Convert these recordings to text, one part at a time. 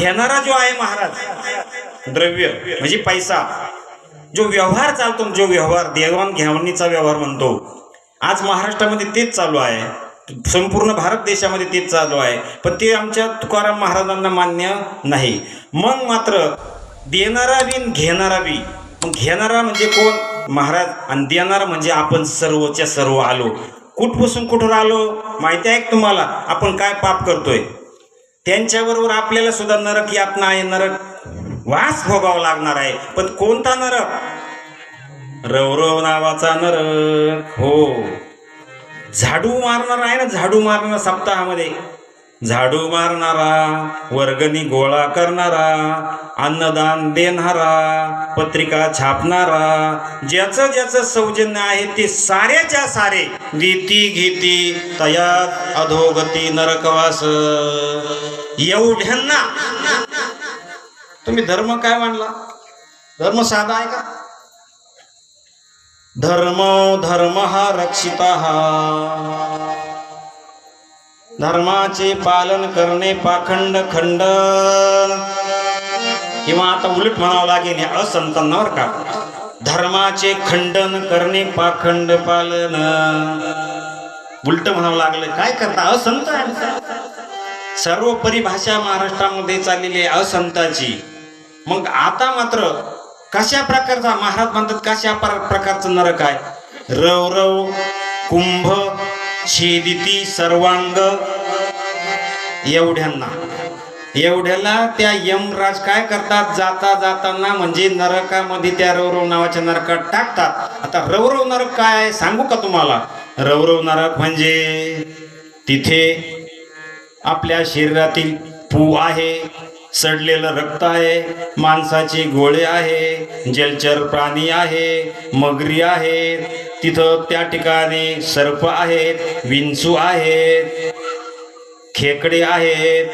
घेणारा जो आहे महाराज द्रव्य म्हणजे पैसा जो व्यवहार चालतो जो व्यवहार देवाण घेवाणीचा व्यवहार म्हणतो आज महाराष्ट्रामध्ये तेच चालू आहे. संपूर्ण भारत देशामध्ये तेच चालू आहे. पण ते आमच्या तुकाराम महाराजांना मान्य नाही. मग मात्र देणारा बी घेणारा बी मग घेणारा म्हणजे कोण? महाराज आणि देणारा म्हणजे आपण सर्वच्या सर्व आलो. कुठपासून कुठून आलो माहिती आहे तुम्हाला? आपण काय पाप करतोय? त्यांच्याबरोबर आपल्याला सुद्धा नरक यातना आहे नरक वास भोगावा लागणार आहे. पण कोणता नरक? रवरव नावाचा नरक. हो. झाडू मारणार आहे ना झाडू मारणार सप्ताहामध्ये. झाडू मारणारा वर्गणी गोळा करणारा अन्नदान देणारा पत्रिका छापणारा ज्याचं ज्याचं सौजन्य आहे ते साऱ्याच्या सारे. रीती घेती तयात अधोगती नरकवास. एवढ्यांना. तुम्ही धर्म काय मानला? धर्म साधा आहे का? धर्म धर्म हा रक्षिता धर्माचे पालन करणे पाखंड खंड. किंवा आता उलट म्हणावं लागेल हे का? धर्माचे खंडन करणे पाखंड पालन. उलट म्हणावं लागलं काय करता? असंत आहे. सर्व परिभाषा महाराष्ट्रामध्ये चाललेली आहे असंताची मग आता मात्र कशा प्रकारचा महाराज म्हणतात कशा प्र- प्रकारचं नरक आहे? रव रव कुंभ छेदिती सर्वांग एवढ्यांना. एवढ्याला त्या यमराज काय करतात? जाता जाताना म्हणजे नरकामध्ये त्या रवरव नावाच्या नरकात टाकतात. आता रवरव नरक काय सांगू का तुम्हाला? रवरव नरक म्हणजे तिथे आपल्या शरीरातील पू आहे सडलेलं रक्त आहे माणसाचे गोळे आहे जलचर प्राणी आहे मगरी आहेत तिथं त्या ठिकाणी सर्प आहेत विंचू आहेत खेकडे आहेत.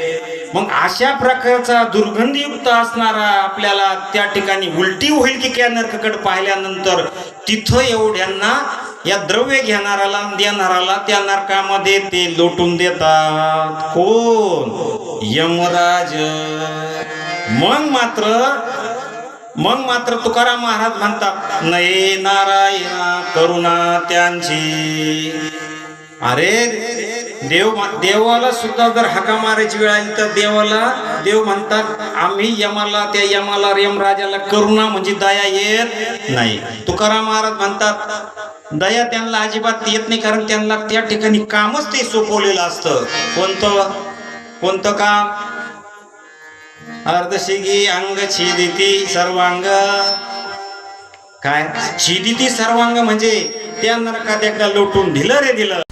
मग अशा प्रकारचा दुर्गंधीयुक्त असणारा आपल्याला त्या ठिकाणी उलटी होईल की त्या पाहिल्यानंतर तिथं एवढ्यांना या द्रव्य घेणाराला देणाऱ्याला देणाराला त्या नरकामध्ये ते लोटून देतात. कोण? यमराज. मग मात्र मग मात्र तुकाराम महाराज म्हणतात नये नारायणा करुणा त्यांची. अरे देव देवाला सुद्धा जर हाका मारायची वेळ आली तर देवाला देव म्हणतात आम्ही यमाला त्या यमाला यमराजाला करुणा म्हणजे दया येत नाही. तुकाराम महाराज म्हणतात दया त्यांना अजिबात येत नाही कारण त्यांना त्या ठिकाणी कामच ते सोपवलेलं असतं. कोणतं? कोणतं काम? अर्धशिगी अंग छिदिती सर्वांग. काय? छिदिती सर्वांग म्हणजे त्या नरकात एकदा लोटून दिलं रे दिलं.